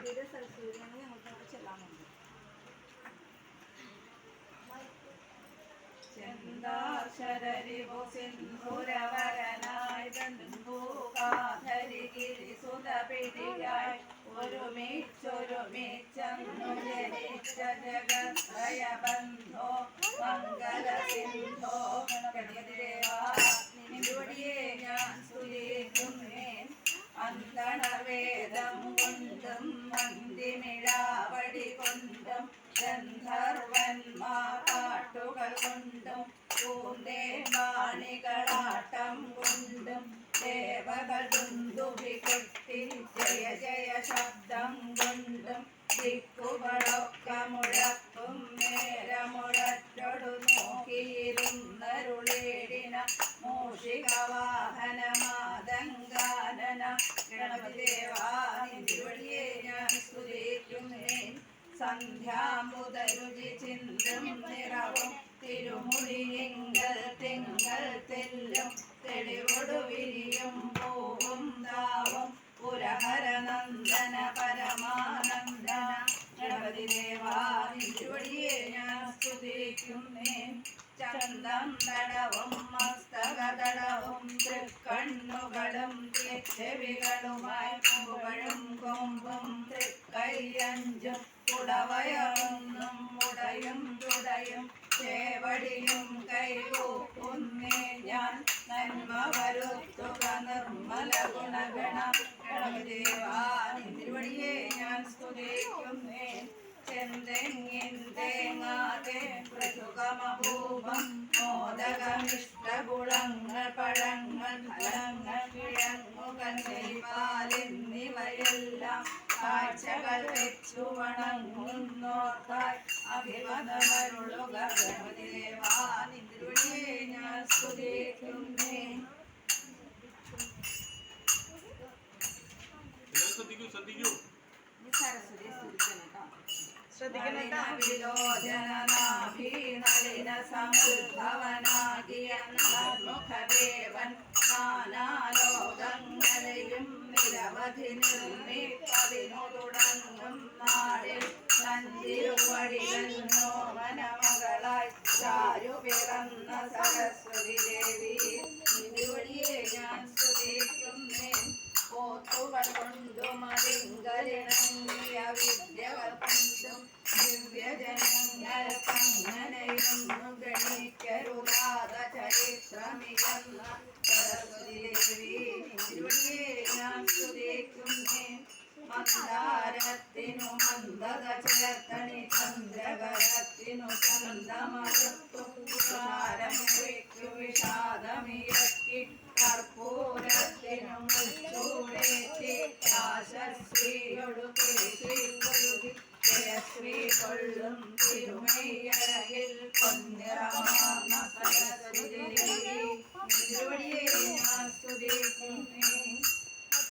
സരസ്വതിയുടെ സരസ്വതിയാണ് ഞങ്ങൾക്ക് അവിടെ ചെല്ലാനുണ്ട് ചെന്താക്ഷരരിവു സിന്ധുരവരനായി സുതപിടിയായി ഒരുമിച്ചൊരുമിച്ചന്നു ജനിച്ച ജഗത്രയ ബന്ധോ മംഗല സിന്ധോ ഗണപതിദേവാടിയെ ഗന്ധർവന്മാർ പാട്ടുകൾ കൊണ്ടും ദേവകൾ ദുന്ദുഭി കൊട്ടി ശബ്ദം കൊണ്ടും ദിക്കുകളൊക്കെ മുഴക്കും നേരമുഴറ്റൊടു നോക്കിയിരുന്നരുളേടിന മൂഷിക വാഹന മാതങ്കാനന ഞാൻ സ്തുതിക്കുന്നേൻ സന്ധ്യാമുതരുചി ചിന്തും നിറവും തിരുമുടിയെങ്കൽ തിങ്കൾ തെല്ലും തെളിവൊടു വിരിയും പൂവും പരമാനന്ദന. ഗണപതി ദേവാനിവടിയെ ഞാൻ സ്തുതിക്കുന്നേൻ ചന്തം തടവും മസ്തകതടവും തൃക്കണ്ണുകളും ചെവികളുമായി കൊമ്പും തൃക്കയ്യഞ്ചും ഉടവയറൊന്നും ഉടയും തുടയും ചേവടിയും ഞാൻ നന്മ വരുത്തുക നിർമ്മല ഗുണഗണ ഞാൻ സ്തുതിക്കുന്നേ ചെന്തെങ്ങിൻ തേങ്ങാതെ മൃദുകമഭൂപം മോദകമിഷ്ടഗുളങ്ങൾ പഴങ്ങൾ ഫലങ്ങൾ കിഴങ്ങുകൾ നെയ്പാലെന്നിവയെല്ലാം കാഴ്ചകൾ വെച്ചു വണങ്ങുന്നോർക്കായി അഭിമതമരുളുക ഗണപതിദേവാനിതിരുവടിയെ ഞാൻ സ്തുതിക്കുന്നേ ശ്രദ്ധിക്കൂ ശ്രദ്ധിക്കൂ. സരസ്വതി സ്തുതിക്കണം കേട്ടോ മുഖദേവൻ നാനാലോകങ്ങളെയും നിരവധി നിർമ്മിപ്പതിനു തുടങ്ങും നാടിൽ നന്ദിരുവടികളോമനമകളായി ചാരു പിറന്ന സരസ്വതി ദേവി. നിരുവടിയെ ഞാൻ സ്തുതിക്കുന്നേ പോത്തുകൾ കൊണ്ടും അതിങ്കലിണങ്ങിയ വിദ്യകൾ കൊണ്ടും ദിവ്യജനങ്ങൾ ചേർത്തണി ചന്ദ്രകരത്തിനു ചന്ദമരത്തു തുഷാരമുറിക്കു വിഷാദമിയറ്റി കർപ്പൂരത്തിനു മുച്ചൂടേറ്റി ആശശ്രീയൊടു കേശി